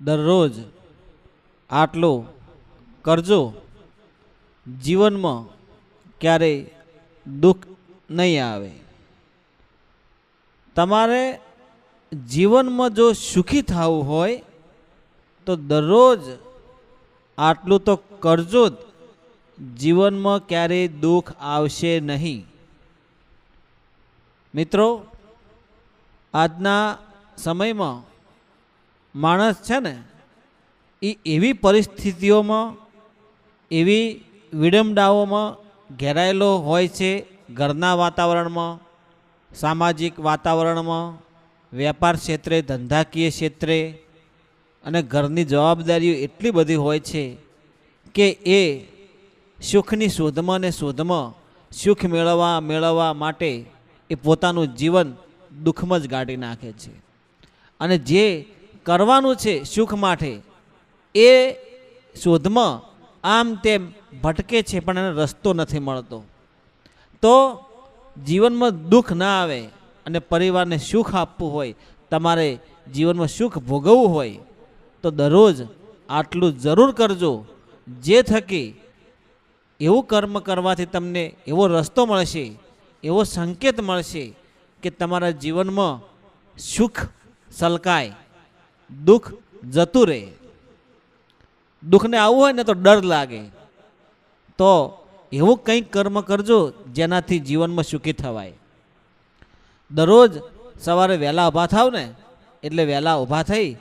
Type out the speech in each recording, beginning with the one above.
દરરોજ આટલું કરજો. જીવનમાં ક્યારેય દુઃખ નહીં આવે. તમારે જીવનમાં જો સુખી થવું હોય, તો દરરોજ આટલું તો કરજો જ. જીવનમાં ક્યારેય દુઃખ આવશે નહીં. મિત્રો, આજના સમયમાં માણસ છે ને એ એવી પરિસ્થિતિઓમાં, એવી વિડંબડાઓમાં ઘેરાયેલો હોય છે ઘરના વાતાવરણમાં, સામાજિક વાતાવરણમાં, વેપાર ક્ષેત્રે, ધંધાકીય ક્ષેત્રે, અને ઘરની જવાબદારીઓ એટલી બધી હોય છે કે એ સુખની શોધમાં ને શોધમાં સુખ મેળવવા મેળવવા માટે એ પોતાનું જીવન દુઃખમાં જ ગાળી નાખે છે. અને જે કરવાનું છે સુખ માટે. એ શોધમાં આમ તેમ ભટકે છે પણ એને રસ્તો નથી મળતો. તો જીવનમાં દુઃખ ના આવે અને પરિવારને સુખ આપવું હોય, તમારે જીવનમાં સુખ ભોગવવું હોય, તો દરરોજ આટલું જરૂર કરજો. જે થકી એવું કર્મ કરવાથી તમને એવો રસ્તો મળશે, એવો સંકેત મળશે કે તમારા જીવનમાં સુખ સલકાય. દુઃખ જતું રહે. દુઃખને આવવું હોય ને તો ડર લાગે. તો એવું કંઈક કર્મ કરજો જેનાથી જીવનમાં સુખી થવાય. દરરોજ સવારે વહેલા ઊભા થાવ ને, એટલે વહેલા ઊભા થઈ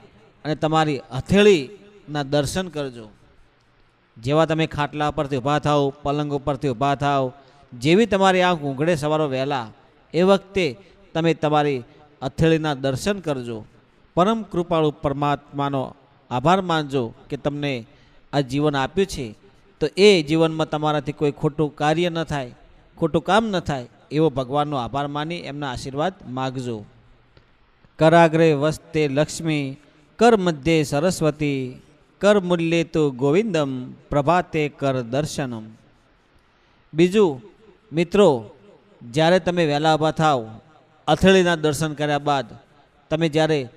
અને તમારી હથેળીના દર્શન કરજો. જેવા તમે ખાટલા પરથી ઊભા થાવ, પલંગ ઉપરથી ઊભા થાવ, જેવી તમારી આંખ ઊંઘડે સવારો વહેલા, એ વખતે તમે તમારી હથેળીના દર્શન કરજો. પરમ કૃપાળુ પરમાત્માનો આભાર માનજો કે તમને આ જીવન આપ્યું છે. તો એ જીવનમાં તમારાથી કોઈ ખોટું કાર્ય ન થાય, ખોટું કામ ન થાય, એવો ભગવાનનો આભાર માની, એમના આશીર્વાદ માગજો. કરાગ્રે વસ્તે લક્ષ્મી, કર મધ્યે સરસ્વતી, કર મૂલ્યે તો ગોવિંદમ, પ્રભાતે કર દર્શનમ. બીજું, મિત્રો, જ્યારે તમે વહેલા ઊભા થાવ અથેળીના દર્શન કર્યા બાદ, તમે જ્યારે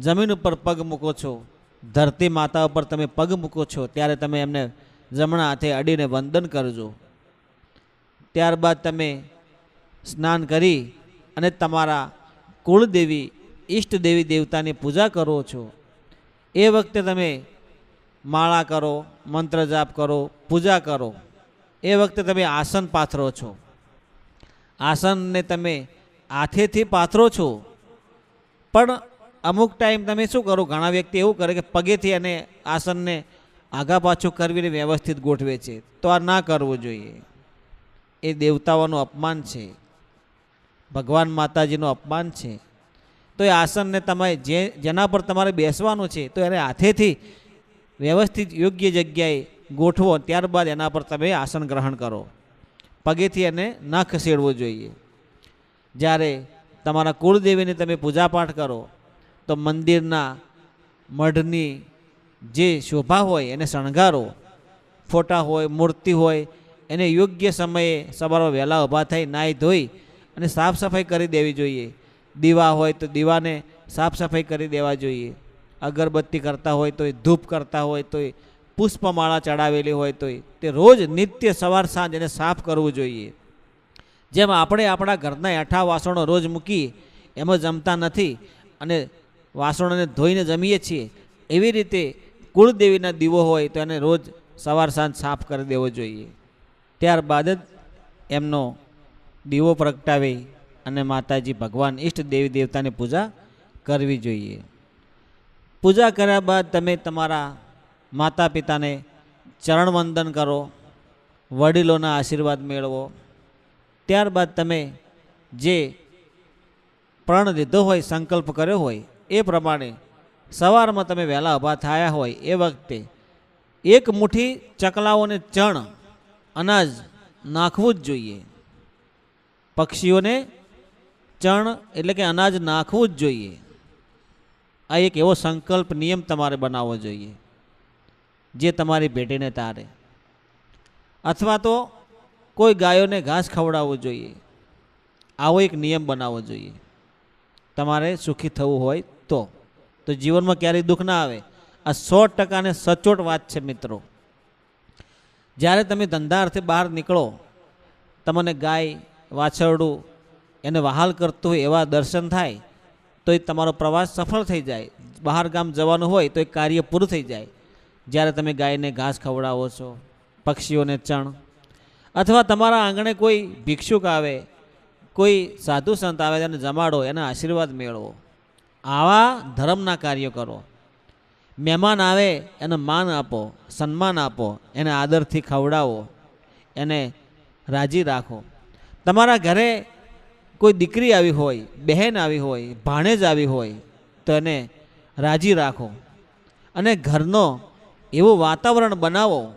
જમીન ઉપર પગ મૂકો છો, ધરતી માતા ઉપર તમે પગ મૂકો છો, ત્યારે તમે એમને જમણા હાથે અડીને વંદન કરજો. ત્યારબાદ તમે સ્નાન કરી અને તમારા કુળદેવી, ઈષ્ટ દેવી દેવતાની પૂજા કરો છો. એ વખતે તમે માળા કરો, મંત્ર જાપ કરો, પૂજા કરો. એ વખતે તમે આસન પાથરો છો. આસનને તમે હાથેથી પાથરો છો. પણ અમુક ટાઈમ તમે શું કરો, ઘણા વ્યક્તિ એવું કરે કે પગેથી અને આસનને આગા પાછું કરવીને વ્યવસ્થિત ગોઠવે છે. તો આ ના કરવું જોઈએ. એ દેવતાઓનું અપમાન છે. ભગવાન માતાજીનું અપમાન છે. તો એ આસનને તમે જે, જેના પર તમારે બેસવાનું છે, તો એને હાથેથી વ્યવસ્થિત યોગ્ય જગ્યાએ ગોઠવો, ત્યારબાદ એના પર તમે આસન ગ્રહણ કરો. પગેથી એને ન ખસેડવું જોઈએ. જ્યારે તમારા કુળદેવીની તમે પૂજાપાઠ કરો તો મંદિરના મઢની જે શોભા હોય, એને શણગારો. ફોટા હોય, મૂર્તિ હોય, એને યોગ્ય સમયે સવારે વહેલા ઊભા થઈ, નાહી ધોઈ અને સાફ સફાઈ કરી દેવી જોઈએ. દીવા હોય તો દીવાને સાફ સફાઈ કરી દેવા જોઈએ. અગરબત્તી કરતા હોય તોય, ધૂપ કરતા હોય તોય, પુષ્પમાળા ચડાવેલી હોય તોય, તે રોજ નિત્ય સવાર સાંજ એને સાફ કરવું જોઈએ. જેમ આપણે આપણા ઘરના એઠા વાસણો રોજ મૂકી, એમાં જમતા નથી અને વાસણોને ધોઈને જમીએ છીએ, એવી રીતે કુળદેવીના દીવો હોય તો એને રોજ સવાર સાંજ સાફ કરી દેવો જોઈએ. ત્યારબાદ જ એમનો દીવો પ્રગટાવી અને માતાજી ભગવાન ઈષ્ટ દેવી દેવતાની પૂજા કરવી જોઈએ. પૂજા કર્યા બાદ તમે તમારા માતા પિતાને ચરણવંદન કરો, વડીલોના આશીર્વાદ મેળવો. ત્યારબાદ તમે જે પ્રણ લીધો હોય, સંકલ્પ કર્યો હોય એ પ્રમાણે સવારમાં તમે વહેલા ઊભા થયા હોય એ વખતે એક મુઠ્ઠી ચકલાઓને ચણ અનાજ નાખવું જ જોઈએ. પક્ષીઓને ચણ એટલે કે અનાજ નાખવું જ જોઈએ. આ એક એવો સંકલ્પ નિયમ તમારે બનાવવો જોઈએ, જે તમારી ભેટીને તારે. અથવા તો કોઈ ગાયોને ઘાસ ખવડાવવું જોઈએ. આવો એક નિયમ બનાવવો જોઈએ. તમારે સુખી થવું હોય તો તો જીવનમાં ક્યારેય દુઃખ ના આવે? આ સો ટકાને સચોટ વાત છે મિત્રો. જ્યારે તમે ધંધા અર્થે બહાર નીકળો, તમને ગાય, વાછરડું એને વહાલ કરતું હોય એવા દર્શન થાય તો એ તમારો પ્રવાસ સફળ થઈ જાય. બહાર ગામ જવાનું હોય તો એ કાર્ય પૂરું થઈ જાય. જ્યારે તમે ગાયને ઘાસ ખવડાવો છો, પક્ષીઓને ચણ, અથવા તમારા આંગણે કોઈ ભિક્ષુક આવે, કોઈ સાધુ સંત આવે તેને જમાડો, એના આશીર્વાદ મેળવો. આવા ધર્મના કાર્યો કરો. મહેમાન આવે, એને માન આપો, સન્માન આપો, એને આદરથી ખવડાવો, એને રાજી રાખો. તમારા ઘરે કોઈ દીકરી આવી હોય, બહેન આવી હોય, ભાણેજ આવી હોય, તો એને રાજી રાખો. અને ઘરનો એવું વાતાવરણ બનાવો,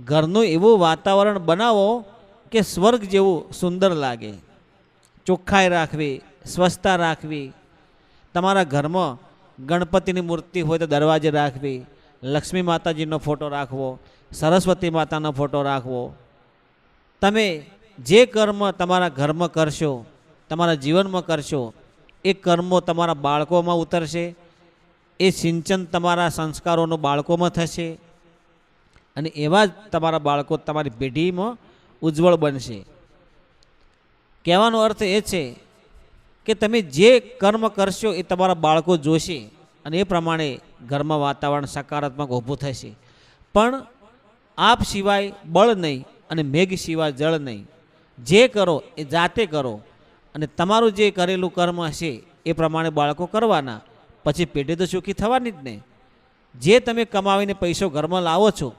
ઘરનું એવું વાતાવરણ બનાવો કે સ્વર્ગ જેવું સુંદર લાગે. ચોખ્ખાઈ રાખવી, સ્વચ્છતા રાખવી તમારા ઘરમાં ગણપતિની મૂર્તિ હોય તો દરવાજે રાખવી, લક્ષ્મી માતાજીનો ફોટો રાખવો, સરસ્વતી માતાનો ફોટો રાખવો. તમે જે કર્મ તમારા ઘરમાં કરશો, તમારા જીવનમાં કરશો, એ કર્મો તમારા બાળકોમાં ઉતરશે, એ સિંચન તમારા સંસ્કારોનું બાળકોમાં થશે, અને એવા જ તમારા બાળકો તમારી પેઢીમાં ઉજ્જવળ બનશે. કહેવાનો અર્થ એ છે કે તમે જે કર્મ કરશો એ તમારા બાળકો જોશે અને એ પ્રમાણે ઘરમાં વાતાવરણ સકારાત્મક ઊભું થશે. પણ આપ સિવાય બળ નહીં અને મેઘ સિવાય જળ નહીં. જે કરો એ જાતે કરો અને તમારું જે કરેલું કર્મ હશે એ પ્રમાણે બાળકો કરવાના. પછી પેઢી તો સુખી થવાની જ ને. જે તમે કમાવીને પૈસો ઘરમાં લાવો છો,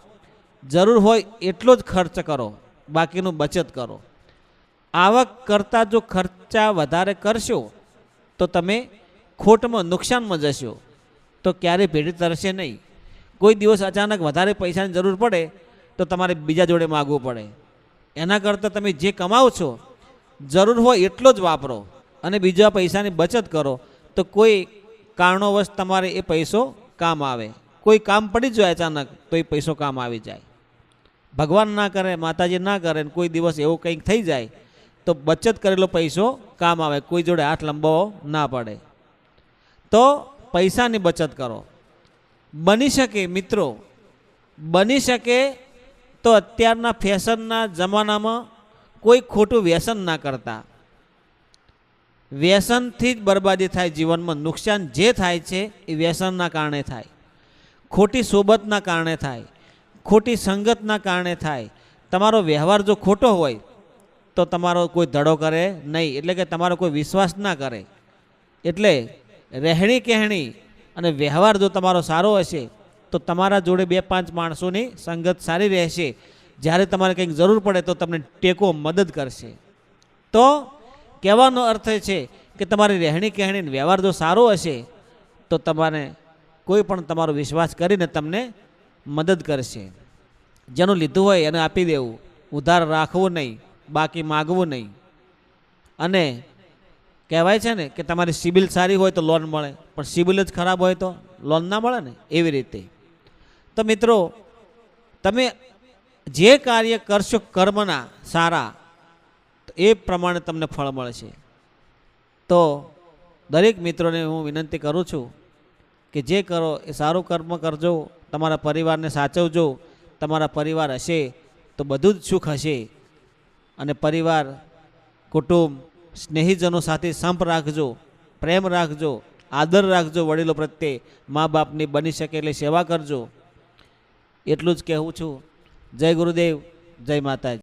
જરૂર હોય એટલો જ ખર્ચ કરો. બાકીનું બચત કરો. આવક કરતાં જો ખર્ચા વધારે કરશો, તો તમે ખોટમાં, નુકસાનમાં જશો. તો ક્યારેય ભેડી તરશે નહીં. કોઈ દિવસ અચાનક વધારે પૈસાની જરૂર પડે, તો તમારે બીજા જોડે માગવું પડે. એના કરતાં તમે જે કમાવો છો, જરૂર હોય એટલો જ વાપરો અને બીજા પૈસાની બચત કરો, તો કોઈ કારણોવશ તમારે એ પૈસો કામ આવે. કોઈ કામ પડી જાય અચાનક, તો એ પૈસો કામ આવી જાય. ભગવાન ના કરે, માતાજી ના કરે કોઈ દિવસ એવું કંઈક થઈ જાય તો બચત કરેલો પૈસો કામ આવે. કોઈ જોડે હાથ લંબાવો ના પડે. તો પૈસાની બચત કરો. બની શકે મિત્રો, બની શકે તો અત્યારના ફેશનના જમાનામાં કોઈ ખોટું વ્યસન ના કરતા. વ્યસનથી જ બરબાદી થાય જીવનમાં, નુકસાન જે થાય છે એ વ્યસનના કારણે થાય. ખોટી સોબતના કારણે થાય. ખોટી સંગતના કારણે થાય. તમારો વ્યવહાર જો ખોટો હોય તો તમારો કોઈ ધડો કરે નહીં. એટલે કે તમારો કોઈ વિશ્વાસ ના કરે. એટલે રહેણી કહેણી અને વ્યવહાર જો તમારો સારો હશે, તો તમારા જોડે બે પાંચ માણસોની સંગત સારી રહેશે. જ્યારે તમારે કંઈક જરૂર પડે તો તમને ટેકો મદદ કરશે. તો કહેવાનો અર્થ છે કે તમારી રહેણી કહેણી વ્યવહાર જો સારો હશે, તો તમારે કોઈ પણ તમારો વિશ્વાસ કરીને તમને મદદ કરશે. જેનું લીધું હોય એને આપી દેવું. ઉધાર રાખવું નહીં. બાકી માગવું નહીં. અને કહેવાય છે ને કે તમારી સિબિલ સારી હોય તો લોન મળે, પણ સિબિલ જ ખરાબ હોય તો લોન ના મળે ને એવી રીતે. તો મિત્રો, તમે જે કાર્ય કરશો કર્મના સારા એ પ્રમાણે તમને ફળ મળશે. તો દરેક મિત્રોને હું વિનંતી કરું છું કે જે કરો, એ સારું કર્મ કરજો, તમારા પરિવારને સાચવજો, તમારા પરિવાર હશે તો બધું જ સુખ હશે. અને પરિવાર, કુટુંબ, સ્નેહીજનો સાથે સંપ રાખજો, પ્રેમ રાખજો, આદર રાખજો વડીલો પ્રત્યે. મા બાપની બની શકે એટલે સેવા કરજો. એટલું જ કહેવું છું. જય ગુરુદેવ, જય માતાજી.